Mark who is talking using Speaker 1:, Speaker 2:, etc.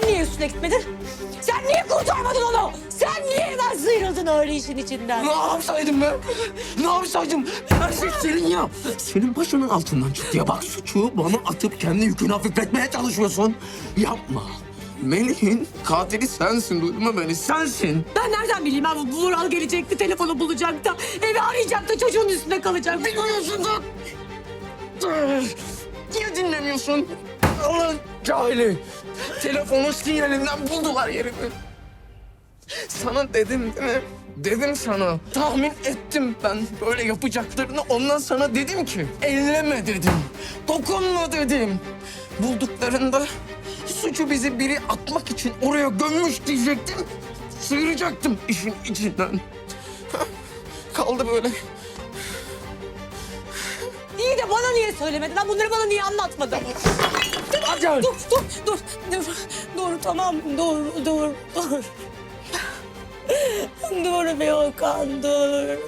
Speaker 1: Sen niye üstüne gitmedin? Sen niye kurtarmadın onu? Sen niye hemen sıyrıldın öyle işin içinden?
Speaker 2: Ne yapsaydım ben? Ne yapsaydım? Her şey senin ya. Senin başının altından çıktı ya. Bak suçu bana atıp kendi yükünü hafifletmeye çalışıyorsun. Yapma. Melih'in katili sensin duydun mu beni? Sensin.
Speaker 1: Ben nereden bileyim abi? Vural gelecekti, telefonu bulacak da, evi arayacak da çocuğun üstüne kalacak.
Speaker 2: Bilmiyorsun da. Niye dinlemiyorsun? Allah cahili. Telefonun sinyalinden buldular yerimi. Sana dedim değil mi? Dedim sana. Tahmin ettim ben böyle yapacaklarını. Ondan sana dedim ki elleme dedim. Dokunma dedim. Bulduklarında suçu bizi biri atmak için oraya gömmüş diyecektim. Sıyıracaktım işin içinden. Kaldı böyle.
Speaker 1: İyi de bana niye söylemedin? Ha bunları bana niye anlatmadın?
Speaker 2: Hacer.
Speaker 1: Dur, dur, dur, dur, dur, tamam, dur, dur, dur. Dur be Okan, dur.